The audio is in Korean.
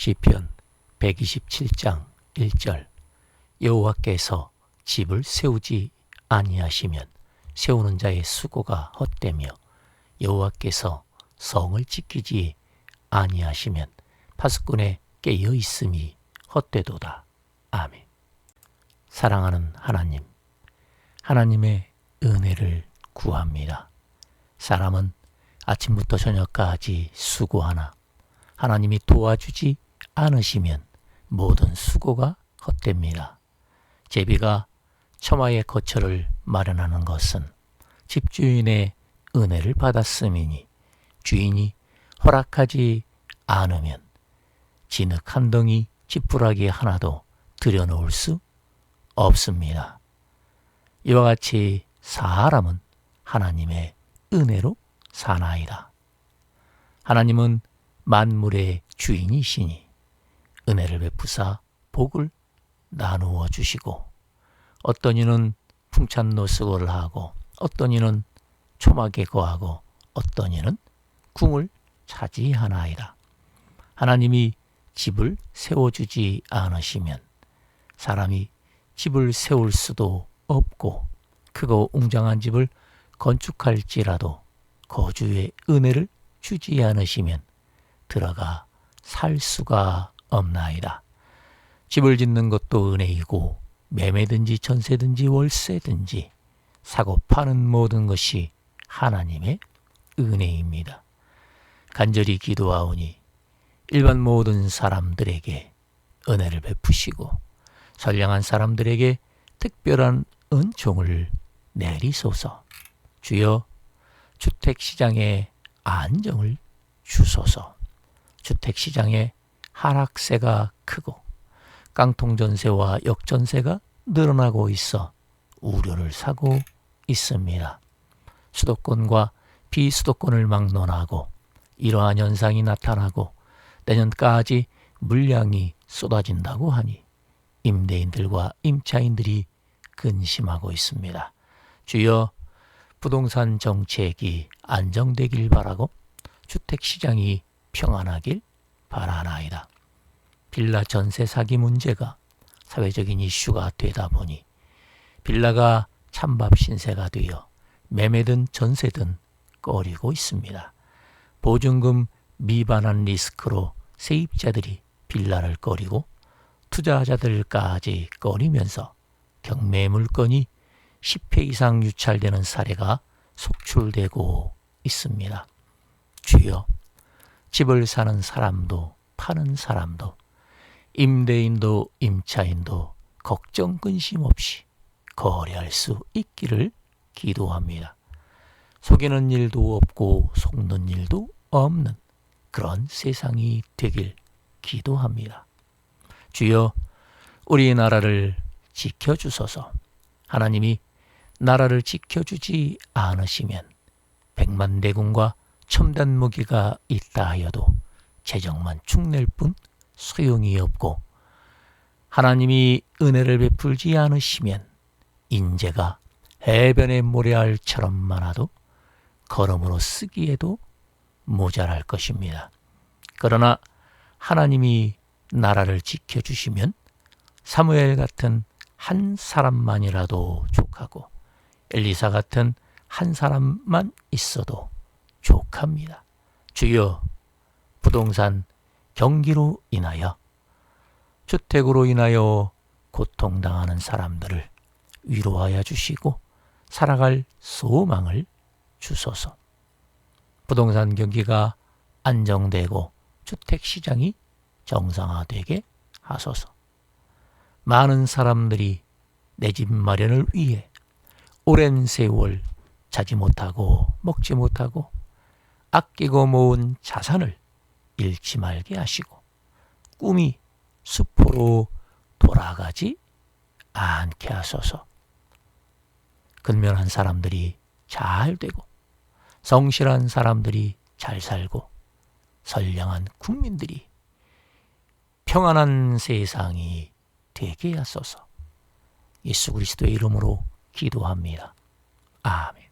시편 127장 1절 여호와께서 집을 세우지 아니하시면 세우는 자의 수고가 헛되며 여호와께서 성을 지키지 아니하시면 파수꾼의 깨어 있음이 헛되도다. 아멘. 사랑하는 하나님, 하나님의 은혜를 구합니다. 사람은 아침부터 저녁까지 수고하나 하나님이 도와주지 않으시면 모든 수고가 헛됩니다. 제비가 처마의 거처를 마련하는 것은 집주인의 은혜를 받았음이니 주인이 허락하지 않으면 진흙 한 덩이 지푸라기 하나도 들여놓을 수 없습니다. 이와 같이 사람은 하나님의 은혜로 사나이다. 하나님은 만물의 주인이시니 은혜를 베푸사 복을 나누어 주시고 어떤 이는 풍찬 노수고를 하고 어떤 이는 초막에 거하고 어떤 이는 궁을 차지하나이다. 하나님이 집을 세워주지 않으시면 사람이 집을 세울 수도 없고 크고 웅장한 집을 건축할지라도 거주의 은혜를 주지 않으시면 들어가 살 수가 없나이다. 집을 짓는 것도 은혜이고 매매든지 전세든지 월세든지 사고 파는 모든 것이 하나님의 은혜입니다. 간절히 기도하오니 일반 모든 사람들에게 은혜를 베푸시고 선량한 사람들에게 특별한 은총을 내리소서. 주여 주택시장의 안정을 주소서. 주택시장의 하락세가 크고 깡통전세와 역전세가 늘어나고 있어 우려를 사고 있습니다. 수도권과 비수도권을 막론하고 이러한 현상이 나타나고 내년까지 물량이 쏟아진다고 하니 임대인들과 임차인들이 근심하고 있습니다. 주여 부동산 정책이 안정되길 바라고 주택 시장이 평안하길 바라나이다. 빌라 전세 사기 문제가 사회적인 이슈가 되다 보니 빌라가 찬밥 신세가 되어 매매든 전세든 꺼리고 있습니다. 보증금 미반환 리스크로 세입자들이 빌라를 꺼리고 투자자들까지 꺼리면서 경매 물건이 10회 이상 유찰되는 사례가 속출되고 있습니다. 주여, 집을 사는 사람도 파는 사람도 임대인도 임차인도 걱정 근심 없이 거래할 수 있기를 기도합니다. 속이는 일도 없고 속는 일도 없는 그런 세상이 되길 기도합니다. 주여 우리나라를 지켜주소서 하나님이 나라를 지켜주지 않으시면 백만 대군과 첨단 무기가 있다 하여도 재정만 축낼 뿐 소용이 없고 하나님이 은혜를 베풀지 않으시면 인재가 해변의 모래알처럼 많아도 걸음으로 쓰기에도 모자랄 것입니다. 그러나 하나님이 나라를 지켜주시면 사무엘 같은 한 사람만이라도 족하고 엘리사 같은 한 사람만 있어도 족합니다. 주여 부동산 경기로 인하여 주택으로 인하여 고통당하는 사람들을 위로하여 주시고 살아갈 소망을 주소서. 부동산 경기가 안정되고 주택 시장이 정상화되게 하소서. 많은 사람들이 내 집 마련을 위해 오랜 세월 자지 못하고 먹지 못하고 아끼고 모은 자산을 잃지 말게 하시고 꿈이 수포로 돌아가지 않게 하소서. 근면한 사람들이 잘 되고 성실한 사람들이 잘 살고 선량한 국민들이 평안한 세상이 되게 하소서. 예수 그리스도의 이름으로 기도합니다. 아멘.